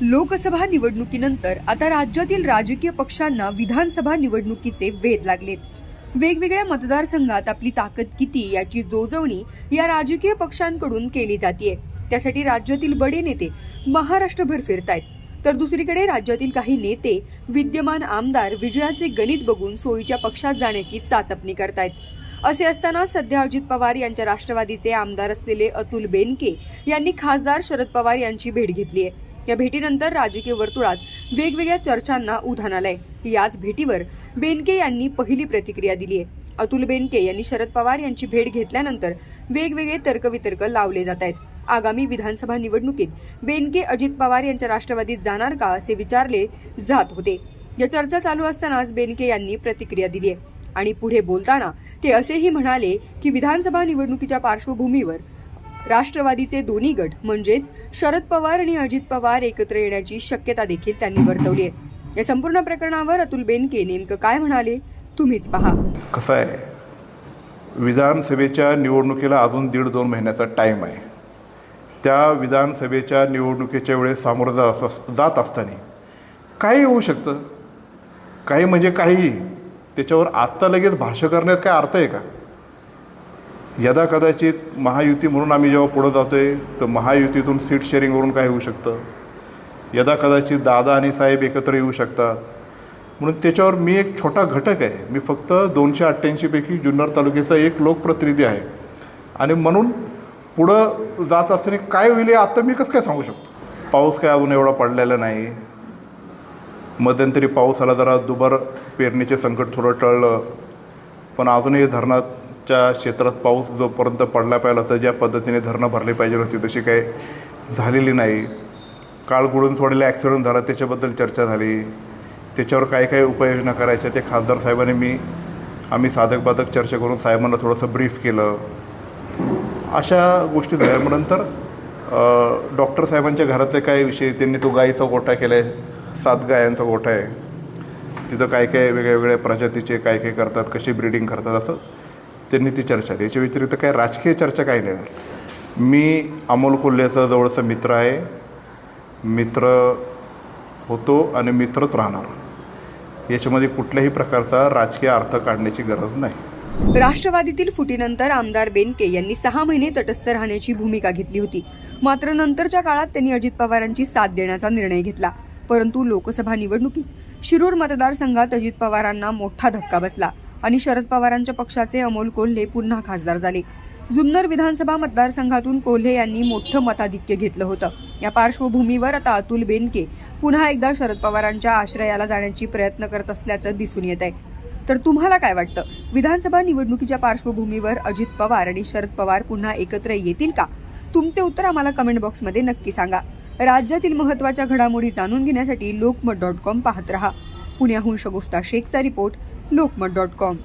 लोकसभा निवडणुकीनंतर आता राज्यातील राजकीय पक्षांना विधानसभा निवडणुकीचे वेध लागलेत. वेगवेगळ्या मतदारसंघात आपली ताकद किती याची जोजवणी या राजकीय पक्षांकडून केली जाते त्यासाठी राज्यातील बडे नेते महाराष्ट्रभर फिरतायत. तर दुसरीकडे राज्यातील काही नेते विद्यमान आमदार विजयाचे गणित बघून सोयीच्या पक्षात जाण्याची चाचपणी करतायत. असे असताना सध्या अजित पवार यांच्या राष्ट्रवादीचे आमदार असलेले अतुल बेनके यांनी खासदार शरद पवार यांची भेट घेतली आहे या भेटीनंतर राजकीय वर्तुळात वेगवेगळ्या चर्चांना उधाण आलंय. याच भेटीवर बेनके यांनी पहिली प्रतिक्रिया दिली आहे. अतुल बेनके यांनी शरद पवार यांची भेट घेतल्यानंतर वेगवेगळे तर्कवितर्क लावले जात आहेत. आगामी विधानसभा निवडणुकीत बेनके अजित पवार यांच्या राष्ट्रवादीत जाणार का असे विचारले जात होते. या चर्चा चालू असतानाच बेनके यांनी प्रतिक्रिया दिली आहे. आणि पुढे बोलताना ते असेही म्हणाले की विधानसभा निवडणुकीच्या पार्श्वभूमीवर राष्ट्रवादीचे दोन्ही गट म्हणजेच शरद पवार आणि अजित पवार एकत्र येण्याची शक्यता देखील त्यांनी वर्तवली आहे. या संपूर्ण प्रकरणावर अतुल बेनके नेमकं काय म्हणाले तुम्हीच पहा. कसं आहे? विधानसभेच्या निवडणुकीला अजून दीड दोन महिन्याचा टाईम आहे. त्या विधानसभेच्या निवडणुकीच्या वेळेस सामोरं जात अस जात असताना काही होऊ शकतं. काही म्हणजे काही. त्याच्यावर आत्ता लगेच भाष्य करण्यात काय अर्थ आहे का? यदा कदाचित महायुती म्हणून आम्ही जेव्हा पुढं जातो आहे तर महायुतीतून सीट शेअरिंगवरून काय होऊ शकतं? यदा कदाचित दादा आणि साहेब एकत्र येऊ शकतात. म्हणून त्याच्यावर मी एक छोटा घटक आहे. मी फक्त दोनशे अठ्ठ्याऐंशीपैकी जुन्नर तालुक्याचा एक लोकप्रतिनिधी आहे. आणि म्हणून पुढं जात असताना काय होईल हे आता मी कसं काय सांगू शकतो? पाऊस काय अजून एवढा पडलेला नाही. मध्यंतरी पाऊस आला जरा दुबार पेरणीचे संकट थोडं टळलं. पण अजूनही धरणात च्या क्षेत्रात पाऊस जोपर्यंत पडला पाहिजे होता ज्या पद्धतीने धरणं भरली पाहिजे होती तशी काही झालेली नाही. काळ गुळून सोडलेला ॲक्सिडेंट झाला त्याच्याबद्दल चर्चा झाली. त्याच्यावर काय काय उपाययोजना करायच्या ते खासदार साहेबांनी मी आम्ही साधक बाधक चर्चा करून साहेबांना थोडंसं ब्रीफ केलं. अशा गोष्टी झाल्या मग नंतर डॉक्टर साहेबांच्या घरातले काय विषय त्यांनी तो गाईचा गोठा केला आहे सात गायांचा गोठा आहे. तिथं काय काय वेगळ्या वेगळ्या प्रजातीचे काय काय करतात कशी ब्रीडिंग करतात असं त्यांनी ती चर्चा केली. याच्या व्यतिरिक्त काय राजकीय चर्चा काही नाही. झाली. मी अमोल कोल्हेचा जवळचा मित्र आहे. मित्र होतो आणि मित्रच राहणार. याच्यामध्ये कुठल्याही प्रकारचा राजकीय अर्थ काढण्याची गरज नाही. राष्ट्रवादीतील फुटीनंतर आमदार बेनके यांनी सहा महिने तटस्थ राहण्याची भूमिका घेतली होती. मात्र नंतरच्या काळात त्यांनी अजित पवारांची साथ देण्याचा निर्णय घेतला. परंतु लोकसभा निवडणुकीत शिरूर मतदारसंघात अजित पवारांना मोठा धक्का बसला. आणि शरद पवारांच्या पक्षाचे अमोल कोल्हे पुन्हा खासदार झाले. जुन्नर विधानसभा मतदारसंघातून कोल्हे यांनी मोठं मताधिक्य घेतलं होतं. या पार्श्वभूमीवर आता अतुल बेनके पुन्हा एकदा शरद पवारांच्या आश्रयाला जाण्याची प्रयत्न करत असल्याचं दिसून येत आहे. तर तुम्हाला काय वाटतं? विधानसभा निवडणुकीच्या पार्श्वभूमीवर अजित पवार आणि शरद पवार पुन्हा एकत्र येतील का? तुमचे उत्तर आम्हाला कमेंट बॉक्समध्ये नक्की सांगा. राज्यातील महत्त्वाच्या घडामोडी जाणून घेण्यासाठी लोकमत डॉट कॉम पाहत रहा. पुण्याहून शगुफ्ता शेखचा रिपोर्ट लोकमत डॉट कॉम.